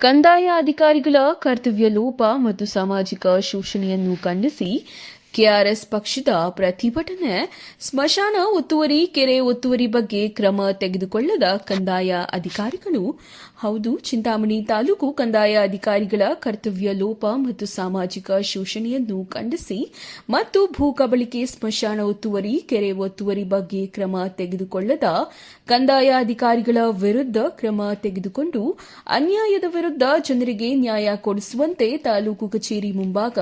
ಕಂದಾಯ ಅಧಿಕಾರಿಗಳ ಕರ್ತವ್ಯ ಲೋಪ ಮತ್ತು ಸಾಮಾಜಿಕ ಶೋಷಣೆಯನ್ನು ಖಂಡಿಸಿ ಕೆಆರ್ಎಸ್ ಪಕ್ಷದ ಪ್ರತಿಭಟನೆ ಸ್ಮಶಾನ ಒತ್ತುವರಿ, ಕೆರೆ ಒತ್ತುವರಿ ಬಗ್ಗೆ ಕ್ರಮ ತೆಗೆದುಕೊಳ್ಳದ ಕಂದಾಯ ಅಧಿಕಾರಿಗಳು. ಹೌದು, ಚಿಂತಾಮಣಿ ತಾಲೂಕು ಕಂದಾಯ ಅಧಿಕಾರಿಗಳ ಕರ್ತವ್ಯ ಲೋಪ ಮತ್ತು ಸಾಮಾಜಿಕ ಶೋಷಣೆಯನ್ನು ಖಂಡಿಸಿ ಮತ್ತು ಭೂ ಕಬಳಿಕೆ, ಸ್ಮಶಾನ ಒತ್ತುವರಿ, ಕೆರೆ ಒತ್ತುವರಿ ಬಗ್ಗೆ ಕ್ರಮ ತೆಗೆದುಕೊಳ್ಳದ ಕಂದಾಯ ಅಧಿಕಾರಿಗಳ ವಿರುದ್ಧ ಕ್ರಮ ತೆಗೆದುಕೊಂಡು ಅನ್ಯಾಯದ ವಿರುದ್ಧ ಜನರಿಗೆ ನ್ಯಾಯ ಕೊಡಿಸುವಂತೆ ತಾಲೂಕು ಕಚೇರಿ ಮುಂಭಾಗ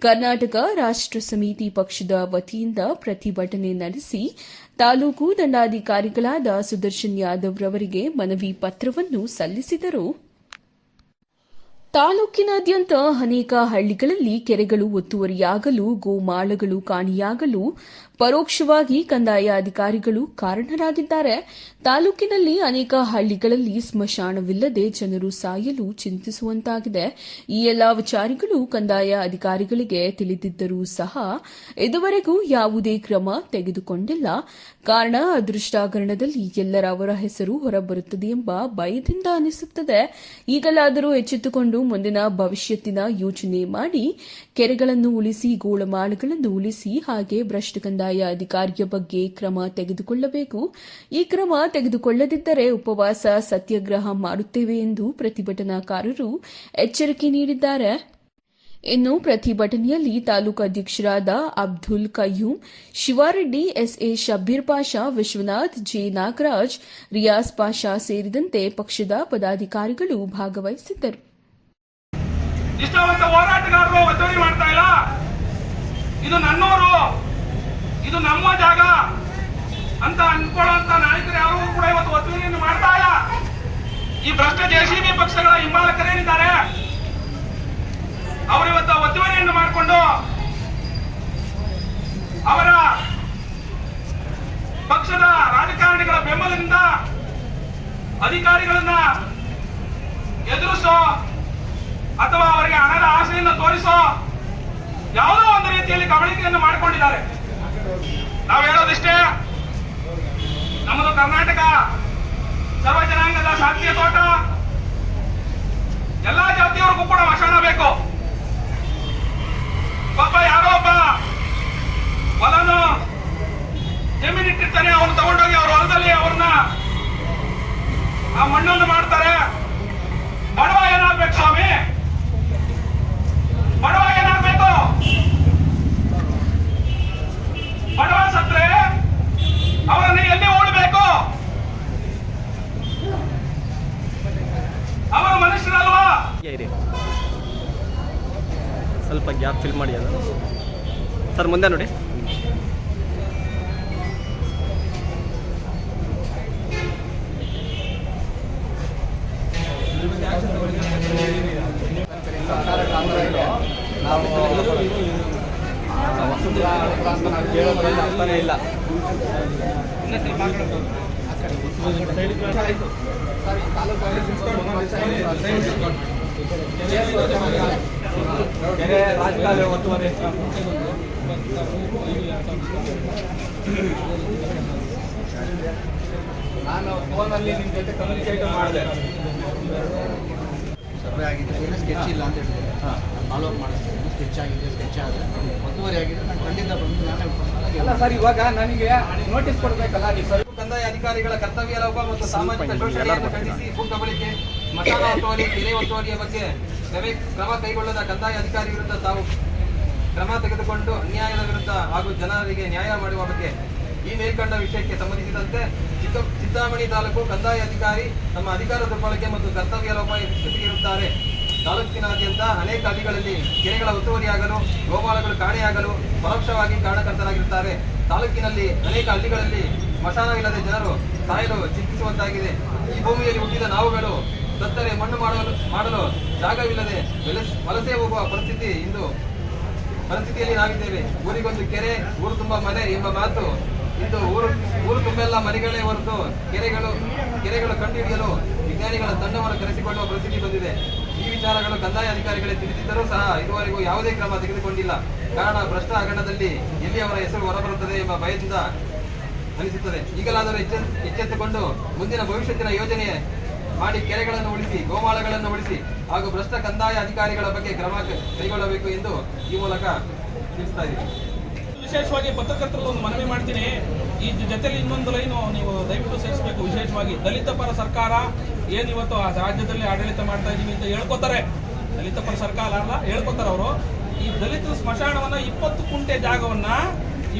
ಕರ್ನಾಟಕ ರಾಷ್ಟ್ರ ಸಮಿತಿ ಪಕ್ಷದ ವತಿಯಿಂದ ಪ್ರತಿಭಟನೆ ನಡೆಸಿ ತಾಲೂಕು ದಂಡಾಧಿಕಾರಿಗಳಾದ ಸುದರ್ಶನ್ ಯಾದವ್ ರವರಿಗೆ ಮನವಿ ಪತ್ರವನ್ನು ಸಲ್ಲಿಸಿದರು. ತಾಲೂಕಿನಾದ್ಯಂತ ಅನೇಕ ಹಳ್ಳಿಗಳಲ್ಲಿ ಕೆರೆಗಳು ಒತ್ತುವರಿಯಾಗಲು, ಗೋಮಾಳಗಳು ಕಾಣಿಯಾಗಲು ಪರೋಕ್ಷವಾಗಿ ಕಂದಾಯ ಅಧಿಕಾರಿಗಳು ಕಾರಣರಾಗಿದ್ದಾರೆ. ತಾಲೂಕಿನಲ್ಲಿ ಅನೇಕ ಹಳ್ಳಿಗಳಲ್ಲಿ ಸ್ಮಶಾನವಿಲ್ಲದೆ ಜನರು ಸಾಯಲು ಚಿಂತಿಸುವಂತಾಗಿದೆ. ಈ ಎಲ್ಲಾ ವಿಚಾರಗಳು ಕಂದಾಯ ಅಧಿಕಾರಿಗಳಿಗೆ ತಿಳಿದಿದ್ದರೂ ಸಹ ಇದುವರೆಗೂ ಯಾವುದೇ ಕ್ರಮ ತೆಗೆದುಕೊಂಡಿಲ್ಲ. ಕಾರಣ ಅದೃಷ್ಟಾಗರಣದಲ್ಲಿ ಎಲ್ಲರ ಅವರ ಹೆಸರು ಹೊರಬರುತ್ತದೆ ಎಂಬ ಭಯದಿಂದ ಅನಿಸುತ್ತದೆ. ಈಗಲಾದರೂ ಎಚ್ಚೆತ್ತುಕೊಂಡು ಮುಂದಿನ ಭವಿಷ್ಯತ್ತಿನ ಯೋಚನೆ ಮಾಡಿ ಕೆರೆಗಳನ್ನು ಉಳಿಸಿ ಗೋಳಮಾಳಗಳನ್ನು ಉಳಿಸಿ ಹಾಗೆ ಭ್ರಷ್ಟ ಕಂದಾಯ ಅಧಿಕಾರಿಯ ಬಗ್ಗೆ ಕ್ರಮ ತೆಗೆದುಕೊಳ್ಳಬೇಕು. ಈ ಕ್ರಮ ತೆಗೆದುಕೊಳ್ಳದಿದ್ದರೆ ಉಪವಾಸ, ಸತ್ಯಾಗ್ರಹ ಮಾಡುತ್ತೇವೆ ಎಂದು ಪ್ರತಿಭಟನಾಕಾರರು ಎಚ್ಚರಿಕೆ ನೀಡಿದ್ದಾರೆ. ಇನ್ನು ಪ್ರತಿಭಟನೆಯಲ್ಲಿ ತಾಲೂಕು ಅಧ್ಯಕ್ಷರಾದ Abdul Qayyum Shivareddy S A Shabbir Pasha, Vishwanath J Nagaraj Riyas Pasha ಸೇರಿದಂತೆ ಪಕ್ಷದ ಪದಾಧಿಕಾರಿಗಳು ಭಾಗವಹಿಸಿದ್ದರು. ನಿಷ್ಠಾವಂತ ಹೋರಾಟಗಾರರು ಒತ್ತುವರಿ ಮಾಡ್ತಾ ಇಲ್ಲ. ಇದು ನನ್ನೂರು, ಇದು ನಮ್ಮ ಜಾಗ ಅಂತ ಅನ್ಕೊಳ್ಳುವಂತ ನಾಯಕರು ಯಾರು ಕೂಡ ಇವತ್ತು ಒತ್ತುವರಿಯನ್ನು ಮಾಡ್ತಾ ಇಲ್ಲ. ಈ ಭ್ರಷ್ಟ ಜೆಸಿಬಿ ಪಕ್ಷಗಳ ಹಿಂಬಾಲಕರೇನಿದ್ದಾರೆ? ಅವರು ಇವತ್ತು ಒತ್ತುವರಿಯನ್ನು ಮಾಡಿಕೊಂಡು ಅವರ ಪಕ್ಷದ ರಾಜಕಾರಣಿಗಳ ಬೆಂಬಲದಿಂದ ಅಧಿಕಾರಿಗಳನ್ನ ಅಥವಾ ಅವರಿಗೆ ಹಣದ ಆಸೆಯನ್ನು ತೋರಿಸೋ ಯಾವುದೋ ಒಂದು ರೀತಿಯಲ್ಲಿ ಕಬಳಿಕೆಯನ್ನು ಮಾಡಿಕೊಂಡಿದ್ದಾರೆ. ನಾವು ಹೇಳೋದಿಷ್ಟೇ, ನಮ್ಮದು ಕರ್ನಾಟಕ ಸರ್ವ ಜನಾಂಗದ ಸಾಧ್ಯ ತೋಟ. ಎಲ್ಲಾ ಜಾತಿಯವರಿಗೂ ಕೂಡ ಮಶಾಣ ಬೇಕು. ಸ್ವಲ್ಪ ಗ್ಯಾಪ್ ಫಿಲ್ ಮಾಡಿ ಅದು ಸರ್ ಮುಂದೆ ನೋಡಿ. ಅರ್ಥನೇ ಇಲ್ಲ ಕೆರೆ ರಾಜಕಾಲುವೆ ಒತ್ತುವರಿ ನಾನು ಫೋನಲ್ಲಿ ನಿಮ್ಮ ಜೊತೆ ಕಮ್ಯುನಿಕೇಟ್ ಮಾಡಿದೆ. ಸರ್ವೆ ಆಗಿದೆ ಏನು ಸ್ಕೆಚ್ ಇಲ್ಲ ಅಂತ ಹೇಳಿದ್ರೆ. ನಾನು ಫಾಲೋ ಅಪ್ ಮಾಡಿಸ್ತೀನಿ ಸ್ಕೆಚ್ ಆಗಿದೆ ಸ್ಕೆಚ್ ಆದರೆ ಒತ್ತುವರಿ ಆಗಿದೆ ನಾನು ಖಂಡಿತ ಬಂದು ನಾನೇ ಅಲ್ಲ ಸರ್ ಇವಾಗ ನನಗೆ ನೋಟಿಸ್ ಕೊಡಬೇಕಲ್ಲ ನೀವು ಸರ್. ಕಂದಾಯ ಅಧಿಕಾರಿಗಳ ಕರ್ತವ್ಯ ಲೋಪ ಮತ್ತು ಸಾಮಾಜಿಕ ಶೋಷಣೆಯನ್ನು ಖಂಡಿಸಿ ಭೂ ಕಬಳಿಕೆ ಮಸಾಲ ಒತ್ತುವರಿ ಕೆರೆ ಒತ್ತುವರಿಯ ಬಗ್ಗೆ ಕ್ರಮ ಕ್ರಮ ಕೈಗೊಳ್ಳದ ಕಂದಾಯ ಅಧಿಕಾರಿ ವಿರುದ್ಧ ತಾವು ಕ್ರಮ ತೆಗೆದುಕೊಂಡು ಅನ್ಯಾಯದ ವಿರುದ್ಧ ಹಾಗೂ ಜನರಿಗೆ ನ್ಯಾಯ ಮಾಡುವ ಬಗ್ಗೆ ಈ ಮೇಲ್ಕಂಡ ವಿಷಯಕ್ಕೆ ಸಂಬಂಧಿಸಿದಂತೆ ಚಿಕ್ಕ ಚಿಂತಾಮಣಿ ತಾಲೂಕು ಕಂದಾಯ ಅಧಿಕಾರಿ ತಮ್ಮ ಅಧಿಕಾರ ದುರ್ಬಳಕೆ ಮತ್ತು ಕರ್ತವ್ಯ ಲೋಪ ಎಸಗಿರುತ್ತಾರೆ ತಾಲೂಕಿನಾದ್ಯಂತ ಅನೇಕ ಹಳ್ಳಿಗಳಲ್ಲಿ ಕೆರೆಗಳ ಒತ್ತುವರಿಯಾಗಲು ಗೋಪಾಲಗಳು ಕಾಣೆಯಾಗಲು ಪರೋಕ್ಷವಾಗಿ ಕಾರಣಕರ್ತರಾಗಿರುತ್ತಾರೆ. ತಾಲೂಕಿನಲ್ಲಿ ಅನೇಕ ಹಳ್ಳಿಗಳಲ್ಲಿ ಸ್ಮಶಾನವಿಲ್ಲದೆ ಜನರು ಸಾಯಲು ಚಿಂತಿಸುವಂತಾಗಿದೆ. ಈ ಭೂಮಿಯಲ್ಲಿ ಹುಟ್ಟಿದ ನಾವುಗಳು ಸತ್ತರೆ ಮಣ್ಣು ಮಾಡಲು ಮಾಡಲು ಜಾಗವಿಲ್ಲದೆ ವಲಸೆ ಹೋಗುವ ಪರಿಸ್ಥಿತಿ ಇಂದು ಪರಿಸ್ಥಿತಿಯಲ್ಲಿ ನಾವಿದ್ದೇವೆ. ಊರಿಗೊಂದು ಕೆರೆ, ಊರು ತುಂಬ ಮನೆ ಎಂಬ ಮಾತು ಇಂದು ಊರು ಊರು ತುಂಬೆಲ್ಲ ಮನೆಗಳೇ ಹೊರತು ಕೆರೆಗಳು ಕೆರೆಗಳು ಕಂಡುಹಿಡಿಯಲು ವಿಜ್ಞಾನಿಗಳ ತಂಡವನ್ನು ಕರೆಸಿಕೊಳ್ಳುವ ಪರಿಸ್ಥಿತಿ ಬಂದಿದೆ. ಈ ವಿಚಾರಗಳು ಕಂದಾಯ ಅಧಿಕಾರಿಗಳೇ ತಿಳಿದಿದ್ದರೂ ಸಹ ಇದುವರೆಗೂ ಯಾವುದೇ ಕ್ರಮ ತೆಗೆದುಕೊಂಡಿಲ್ಲ. ಕಾರಣ ಭ್ರಷ್ಟ ಹಗರಣದಲ್ಲಿ ಎಲ್ಲಿ ಅವರ ಹೆಸರು ಹೊರಬರುತ್ತದೆ ಎಂಬ ಭಯದಿಂದ ಅನಿಸುತ್ತದೆ. ಈಗಲಾದರೂ ಎಚ್ಚೆ, ಎಚ್ಚೆತ್ತುಕೊಂಡು ಮುಂದಿನ ಭವಿಷ್ಯತ್ತಿನ ಯೋಜನೆ ಮಾಡಿ ಕೆರೆಗಳನ್ನು ಉಳಿಸಿ, ಗೋಮಾಳಗಳನ್ನು ಉಳಿಸಿ ಹಾಗೂ ಭ್ರಷ್ಟ ಕಂದಾಯ ಅಧಿಕಾರಿಗಳ ಬಗ್ಗೆ ಕ್ರಮ ಕೈಗೊಳ್ಳಬೇಕು ಎಂದು ಈ ಮೂಲಕ ತಿಳಿಸ್ತಾ ಇದ್ದೀವಿ ವಿಶೇಷವಾಗಿ ಪತ್ರಕರ್ತರಲ್ಲಿ ಒಂದು ಮನವಿ ಮಾಡ್ತೀನಿ. ಈ ಜೊತೆಯಲ್ಲಿ ಇನ್ನೊಂದು ಲೈನು ನೀವು ದಯವಿಟ್ಟು ಸೇರಿಸಬೇಕು. ವಿಶೇಷವಾಗಿ ದಲಿತ ಪರ ಸರ್ಕಾರ ಏನು ಇವತ್ತು ಆ ರಾಜ್ಯದಲ್ಲಿ ಆಡಳಿತ ಮಾಡ್ತಾ ಇದ್ದೀವಿ ಅಂತ ಹೇಳ್ಕೊತಾರೆ. ದಲಿತ ಪರ ಸರ್ಕಾರ ಅಲ್ಲ, ಹೇಳ್ಕೊತಾರೆ ಅವರು. ಈ ದಲಿತ ಸ್ಮಶಾನವನ್ನ ಇಪ್ಪತ್ತು ಕುಂಟೆ ಜಾಗವನ್ನ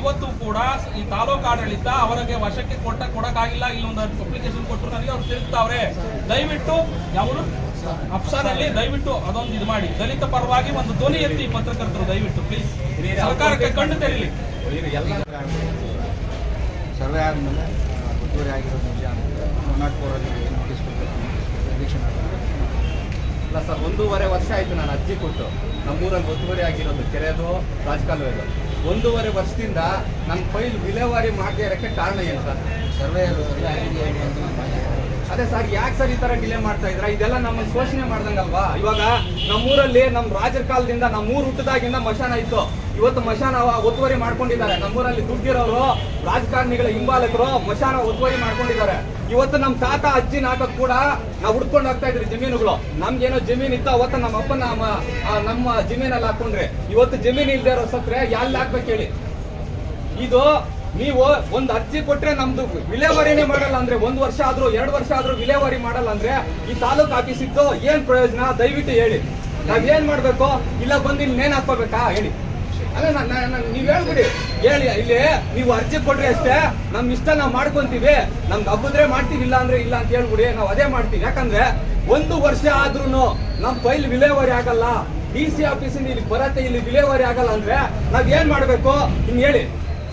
ಇವತ್ತು ಕೂಡ ಈ ತಾಲೂಕು ಆಡಳಿತ ಅವರಿಗೆ ವಶಕ್ಕೆ ಕೊಟ್ಟ ಕೊಡಕ್ಕಾಗಿಲ್ಲ ಇಲ್ಲೊಂದು ಅಪ್ಲಿಕೇಶನ್ ಕೊಟ್ಟರು ನನಗೆ ಅವ್ರು ತಿರುಗ್ತಾವ್ರೆ. ದಯವಿಟ್ಟು ಯಾವುದು ಅಪ್ಸಾನಲ್ಲಿ ದಯವಿಟ್ಟು ಅದೊಂದು ಇದು ಮಾಡಿ. ದಲಿತ ಪರವಾಗಿ ಒಂದು ಧ್ವನಿ ಎತ್ತಿ ಪತ್ರಕರ್ತರು ದಯವಿಟ್ಟು ಪ್ಲೀಸ್ ಸರ್ಕಾರಕ್ಕೆ ಕಣ್ಣು ತೆರೀಲಿ. ಸರ್ವೆ ಆದಮೇಲೆ ಒತ್ತುವರಿ ಆಗಿರೋದು ನಿಜ ಒನ್ ನಾಟ್ ನೋಟಿಸ್ ಇಲ್ಲ ಸರ್ ಒಂದೂವರೆ ವರ್ಷ ಆಯಿತು ನಾನು ಅರ್ಜಿ ಕೊಟ್ಟು. ನಮ್ಮೂರಲ್ಲಿ ಒತ್ತುವರಿ ಆಗಿರೋದು ಕೆರೆದು ರಾಜಕಾಲುವೆದು ಒಂದೂವರೆ ವರ್ಷದಿಂದ ನನ್ನ ಫೈಲ್ ವಿಲೇವಾರಿ ಮಾಡದೇ ಇರೋಕ್ಕೆ ಕಾರಣ ಏನು ಸರ್? ಸರ್ವೆ ಸರ್ವೆ ಆಗಿದೆ ಅದೇ ಸರ್ ಯಾಕೆ ಸರ್ ಈ ತರ ಡಿಲೇ ಮಾಡ್ತಾ ಇದ್ರ ಇದೆಲ್ಲ ನಮ್ಮ ಶೋಷಣೆ ಮಾಡ್ದಂಗಲ್ವಾ? ಇವಾಗ ನಮ್ಮೂರಲ್ಲಿ ನಮ್ಮ ರಾಜರ ಕಾಲದಿಂದ ನಮ್ಮೂರು ಹುಟ್ಟದಾಗಿಂದ ಮಶಾನ ಇತ್ತು. ಇವತ್ತು ಮಶಾನ ಒತ್ತುವರಿ ಮಾಡ್ಕೊಂಡಿದ್ದಾರೆ. ನಮ್ಮೂರಲ್ಲಿ ದುಡ್ಡಿರೋರು ರಾಜಕಾರಣಿಗಳ ಹಿಂಬಾಲಕರು ಮಶಾನ ಒತ್ತುವರಿ ಮಾಡ್ಕೊಂಡಿದ್ದಾರೆ. ಇವತ್ತು ನಮ್ಮ ತಾತ, ಅಜ್ಜಿ ನಾಟ ಕೂಡ ನಾವು ಹುಡ್ಕೊಂಡು ಹೋಗ್ತಾ ಇದ್ರಿ ಜಮೀನುಗಳು. ನಮ್ಗೇನೋ ಜಮೀನ್ ಇತ್ತು, ಅವತ್ತು ನಮ್ಮ ಅಪ್ಪನ, ನಮ್ಮ ನಮ್ಮ ಜಮೀನಲ್ಲಿ ಹಾಕೊಂಡ್ರೆ. ಇವತ್ತು ಜಮೀನ್ ಇಲ್ದೇ ಇರೋ ಸತ್ರೆ ಎಲ್ಲಿ ಹಾಕ್ಬೇಕು ಹೇಳಿ? ಇದು ನೀವು ಒಂದು ಅರ್ಜಿ ಕೊಟ್ರೆ ನಮ್ದು ವಿಲೇವಾರಿನೇ ಮಾಡಲ್ಲ ಅಂದ್ರೆ ಒಂದು ವರ್ಷ ಆದ್ರೂ, ಎರಡು ವರ್ಷ ಆದ್ರೂ ವಿಲೇವಾರಿ ಮಾಡಲ್ಲ ಅಂದ್ರೆ ಈ ತಾಲೂಕು ಆಫೀಸ್ ಇದ್ದು ಏನ್ ಪ್ರಯೋಜನ? ದಯವಿಟ್ಟು ಹೇಳಿ. ನಾವ್ ಏನ್ ಮಾಡ್ಬೇಕು? ಇಲ್ಲ ಬಂದು ಇಲ್ಲಿ ನೇನ್ ಹಾಕೋಬೇಕಾ ಹೇಳಿ. ಅಲ್ಲ ನೀವ್ ಹೇಳ್ಬಿಡಿ. ಹೇಳಿ, ಇಲ್ಲಿ ನೀವು ಅರ್ಜಿ ಕೊಟ್ರಿ ಅಷ್ಟೇ ನಮ್ ಇಷ್ಟ ನಾವ್ ಮಾಡ್ಕೊಂತೀವಿ. ನಮ್ಗೆ ಹಬ್ಬದ್ರೆ ಮಾಡ್ತೀವಿ, ಇಲ್ಲ ಅಂದ್ರೆ ಇಲ್ಲ ಅಂತ ಹೇಳ್ಬಿಡಿ. ನಾವ್ ಅದೇ ಮಾಡ್ತೀವಿ. ಯಾಕಂದ್ರೆ ಒಂದು ವರ್ಷ ಆದ್ರೂ ನಮ್ ಫೈಲ್ ವಿಲೇವಾರಿ ಆಗಲ್ಲ. ಡಿ ಸಿ ಆಫೀಸಿಂದ ಇಲ್ಲಿ ಬರತ್ತೆ ಇಲ್ಲಿ ವಿಲೇವಾರಿ ಆಗಲ್ಲ ಅಂದ್ರೆ ನಾವ್ ಏನ್ ಮಾಡ್ಬೇಕು? ಇನ್ ಹೇಳಿ.